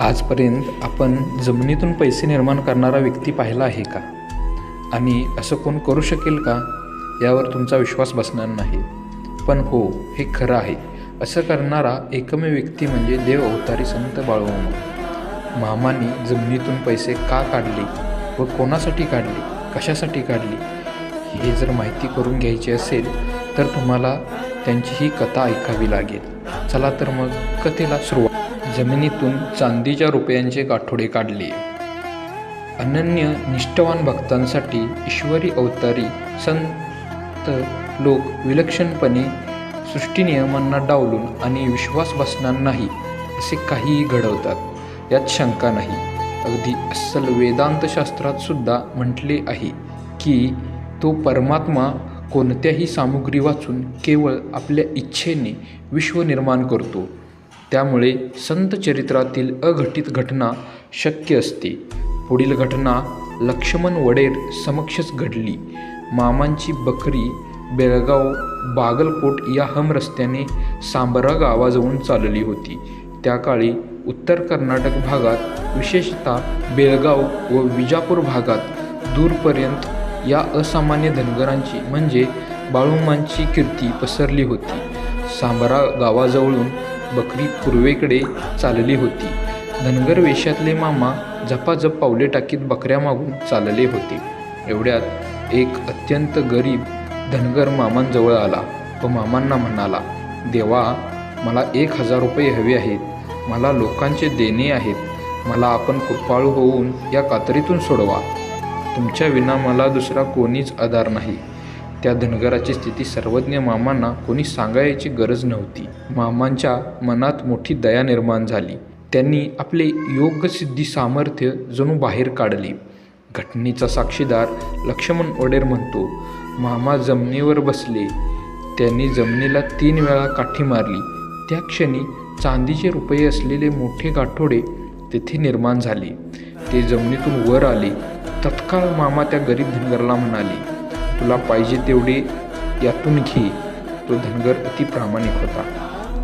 आजपर्यंत आपण जमिनीतून पैसे निर्माण करणारा व्यक्ती पाहिला आहे का? आणि असं कोण करू शकेल का? यावर तुमचा विश्वास बसणार नाही. पण हो हे खरं आहे. असं करणारा एकमेव व्यक्ती म्हणजे देव अवतारी संत बाळूमामा. मामानी जमिनीतून पैसे का काढले व कोणासाठी काढले? कशासाठी काढले? हे जर माहिती करून घ्यायची असेल तर तुम्हाला त्यांची ही कथा ऐकावी लागेल. चला तर मग कथेला सुरुवात जमिनीतून चांदीच्या रुपयांचे गाठोडे काढले. अनन्य निष्ठवान भक्तांसाठी ईश्वरी अवतारी संत लोक विलक्षणपणे सृष्टीनियमांना डावलून आणि विश्वास बसणार नाही असे काहीही घडवतात. यात शंका नाही. अगदी अस्सल वेदांतशास्त्रात सुद्धा म्हटले आहे की तो परमात्मा कोणत्याही सामुग्री वाचून केवळ आपल्या इच्छेने विश्व निर्माण करतो. त्यामुळे संत चरित्रातील अघटित घटना शक्य असते. पुढील घटना लक्ष्मण वडेर समक्षच घडली. मामांची बकरी बेळगाव बागलकोट या हम रस्त्याने सांबरा गावाजवळून चालली होती. त्या काळी उत्तर कर्नाटक भागात विशेषतः बेळगाव व विजापूर भागात दूरपर्यंत या असामान्य धनगरांची म्हणजे बाळूमांची कीर्ती पसरली होती. सांबरा गावाजवळून बकरी पूर्वेकडे चालली होती. धनगर वेशातले मामा झपाझप पावले टाकीत बकऱ्या मागून चालले होते. एवढ्यात एक अत्यंत गरीब धनगर मामांजवळ आला. व मामांना म्हणाला देवा मला एक हजार रुपये हवे आहेत. मला लोकांचे देणे आहेत. मला आपण कृपाळू होऊन या कातरीतून सोडवा. तुमच्या विना मला दुसरा कोणीच आधार नाही. त्या धनगराची स्थिती सर्वज्ञ मामांना कोणी सांगायची गरज नव्हती. मामांच्या मनात मोठी दया निर्माण झाली. त्यांनी आपले योगसिद्धी सामर्थ्य जणू बाहेर काढले. घटनेचा साक्षीदार लक्ष्मण ओडेर म्हणतो मामा जमिनीवर बसले. त्यांनी जमिनीला तीन वेळा काठी मारली. त्या क्षणी चांदीचे रुपये असलेले मोठे गाठोडे तेथे निर्माण झाले. ते जमिनीतून वर आले. तत्काळ मामा त्या गरीब धनगरला म्हणाले तुला पाहिजे तेवढे यातून घे. तो धनगर अति प्रामाणिक होता.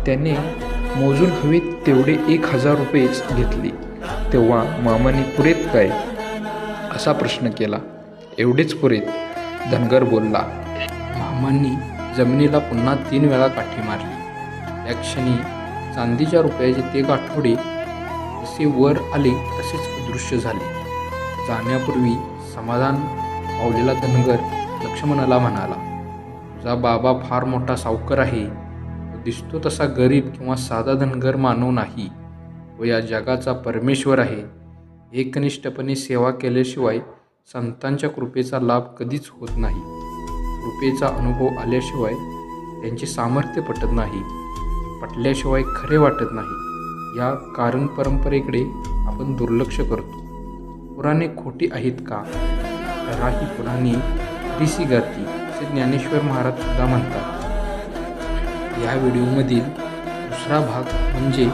त्याने मोजून हवे तेवढे एक हजार रुपयेच घेतले. तेव्हा मामाने पुरेत काय? असा प्रश्न केला. एवढेच पुरेत धनगर बोलला. मामांनी जमिनीला पुन्हा तीन वेळा काठी मारली. या क्षणी चांदीच्या रुपयाचे ते गाठोडे जसे वर आले तसेच अदृश्य झाले. जाण्यापूर्वी समाधान पावलेला धनगर लक्ष्मणाला म्हणाला तुझा बाबा फार मोठा सावकर आहे. तो दिसतो तसा गरीब किंवा साधा धनगर मानव नाही. व या जगाचा परमेश्वर आहे. एकनिष्ठपणे सेवा केल्याशिवाय संतांच्या कृपेचा लाभ कधीच होत नाही. कृपेचा अनुभव आल्याशिवाय त्यांचे सामर्थ्य पटत नाही. पटल्याशिवाय खरे वाटत नाही. या कारण परंपरेकडे आपण दुर्लक्ष करतो. पुराणे खोटी आहेत का? तराही पुराणे दिसी गाती असे ज्ञानेश्वर महाराज सुद्धा म्हणतात. या व्हिडिओमधील दुसरा भाग म्हणजे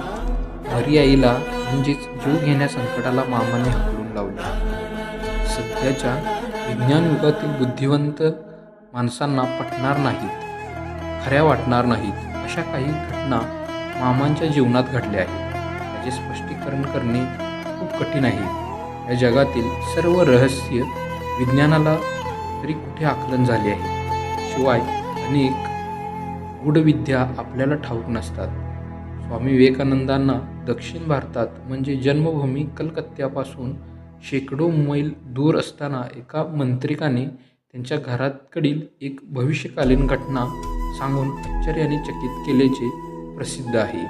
घरी आईला म्हणजेच जीव घेण्या संकटाला मामाने हकलून लावले. सध्याच्या विज्ञान युगातील बुद्धिवंत माणसांना पटणार नाहीत खऱ्या वाटणार नाहीत अशा काही घटना मामांच्या जीवनात घडल्या आहेत. त्याचे स्पष्टीकरण करणे खूप कठीण आहे. या जगातील सर्व रहस्य विज्ञानाला तरी कुठे आकलन झाले आहे? शिवाय अनेक गूढविद्या आपल्याला ठाऊक नसतात. स्वामी विवेकानंदांना दक्षिण भारतात म्हणजे जन्मभूमी कलकत्त्यापासून शेकडो मैल दूर असताना एका मंत्रिकाने त्यांच्या घराकडील एक भविष्यकालीन घटना सांगून आश्चर्याने चकित केल्याचे प्रसिद्ध आहे.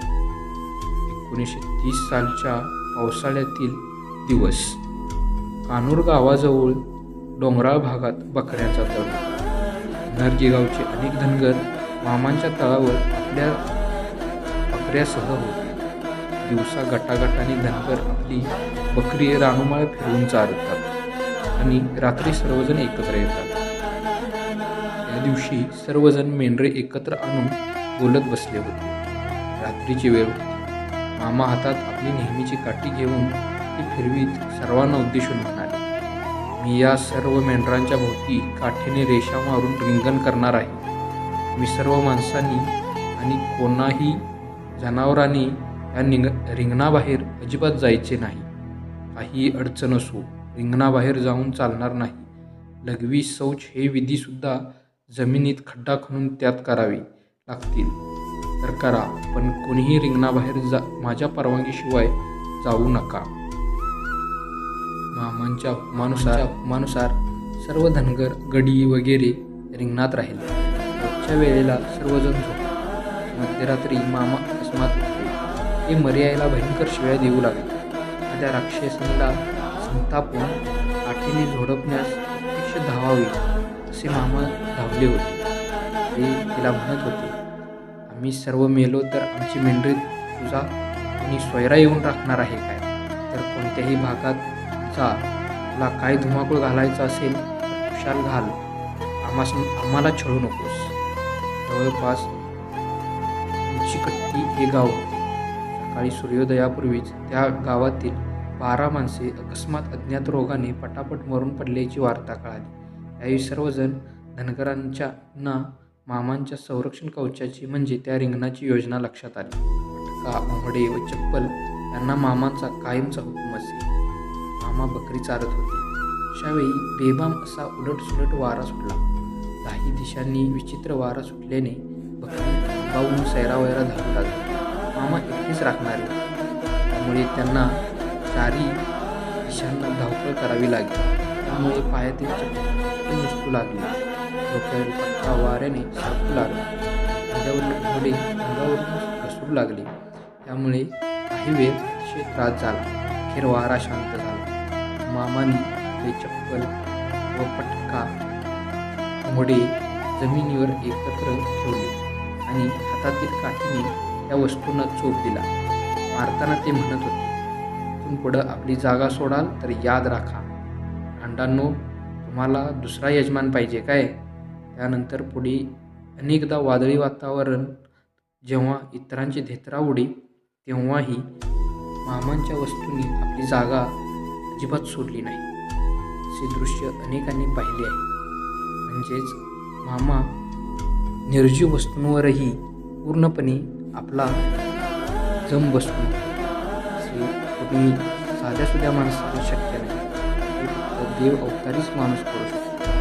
एकोणीसशे तीस सालच्या पावसाळ्यातील दिवस. कानूर गावाजवळ डोंगराळ भागात बकऱ्यांचा तळ नरगी गावचे अनेक धनगर मामांच्या तळावर आपल्या बकऱ्यासह होते. दिवसा गटागटाने धनगर आपली बकरी रानुमाळ फिरवून चारतात आणि रात्री सर्वजण एकत्र येतात. त्या दिवशी सर्वजण मेंढरे एकत्र आणून बोलत बसले होते. रात्रीची वेळ. मामा हातात आपली नेहमीची काठी घेऊन ती फिरवीत सर्वांना उद्देशून मी या सर्व मेंढरांच्या भोवती काठीने रेषा मारून रिंगण करणार आहे. मी सर्व माणसांनी आणि कोणाही जनावरांनी या निंग रिंगणाबाहेर अजिबात जायचे नाही. काही अडचण असो रिंगणाबाहेर जाऊन चालणार नाही. लघवी शौच हे विधीसुद्धा जमिनीत खड्डा खणून त्यात करावे लागतील. तर करा पण कोणीही रिंगणाबाहेर जा माझ्या परवानगीशिवाय जाऊ नका. मामांच्या अपमानुसार हुकुमानुसार सर्व धनगर गडी वगैरे रिंगणात राहिले. रोजच्या वेळेला सर्वजण मध्यरात्री मामा अकस्मात ते मर्यायला भयंकर शिव्या देऊ लागले. त्या राक्षसांना संतापून काठीने झोडपण्यास प्रत्यक्ष धावावे असे मामा धावले होते. ते तिला म्हणत होते आम्ही सर्व मेलो तर आमची मेंढरी तुझा आणि सोयरा येऊन राखणार आहे काय? तर कोणत्याही भागात चा तुला काय धुमाकूळ घालायचा असेल तर खुशाल घाल. आम्हास आम्हाला छळू नकोस. जवळपास चिकट्टी हे गाव होते. सकाळी सूर्योदयापूर्वीच त्या गावातील बारा माणसे अकस्मात अज्ञात रोगाने पटापट मरून पडल्याची वार्ता कळाली. त्यावेळी सर्वजण धनगरांच्या ना मामांच्या संरक्षण कवचाची म्हणजे त्या रिंगणाची योजना लक्षात आली. पटका उमडे व चप्पल यांना मामांचा कायमचा हुकूम असे मामा बकरी चारत होती. अशावेळी बेबाम असा उलटसुलट वारा सुटला. काही दिशांनी विचित्र वारा सुटल्याने बकरी गाऊन सैरावैरा धावू लागली. मामा एकटीच राखणारे. त्यामुळे त्यांना चारी दिशांना धावपळ करावी लागली. त्यामुळे पायातील चप्पल निसटू लागली. डोक्यावर पक्का वाऱ्याने सापू लागला. अंगावरील घोडे अंगावर घसरू लागले. त्यामुळे काही वेळ अतिशय त्रास झाला. अखेर वारा शांत झाला. मामाने ते चप्पल व पटका घोडे जमिनीवर एकत्र ठेवले आणि हातातील काठीने त्या वस्तूंना चोप दिला. मारताना ते म्हणत होते इथून पुढं आपली जागा सोडाल तर याद राखा. भांडांनो तुम्हाला दुसरा यजमान पाहिजे काय? त्यानंतर पुढे अनेकदा वादळी वातावरण जेव्हा इतरांची धेत्रा उडी तेव्हाही मामांच्या वस्तूंनी आपली जागा अजिबात सोडली नाही. असे दृश्य अनेकांनी पाहिले आहे. म्हणजेच मामा निर्जीव वस्तूंवरही पूर्णपणे आपला जम बसतो असे कोणी साध्या सुध्या माणसाला शक्य नाही. देव अवतारीच माणूस करू शकतो.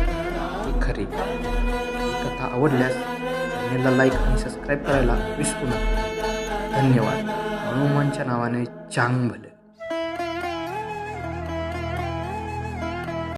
हे खरे. ही कथा आवडल्यास चॅनेलला लाईक आणि सबस्क्राईब करायला विसरू नका. धन्यवाद. हनुमानच्या नावाने चांग भलं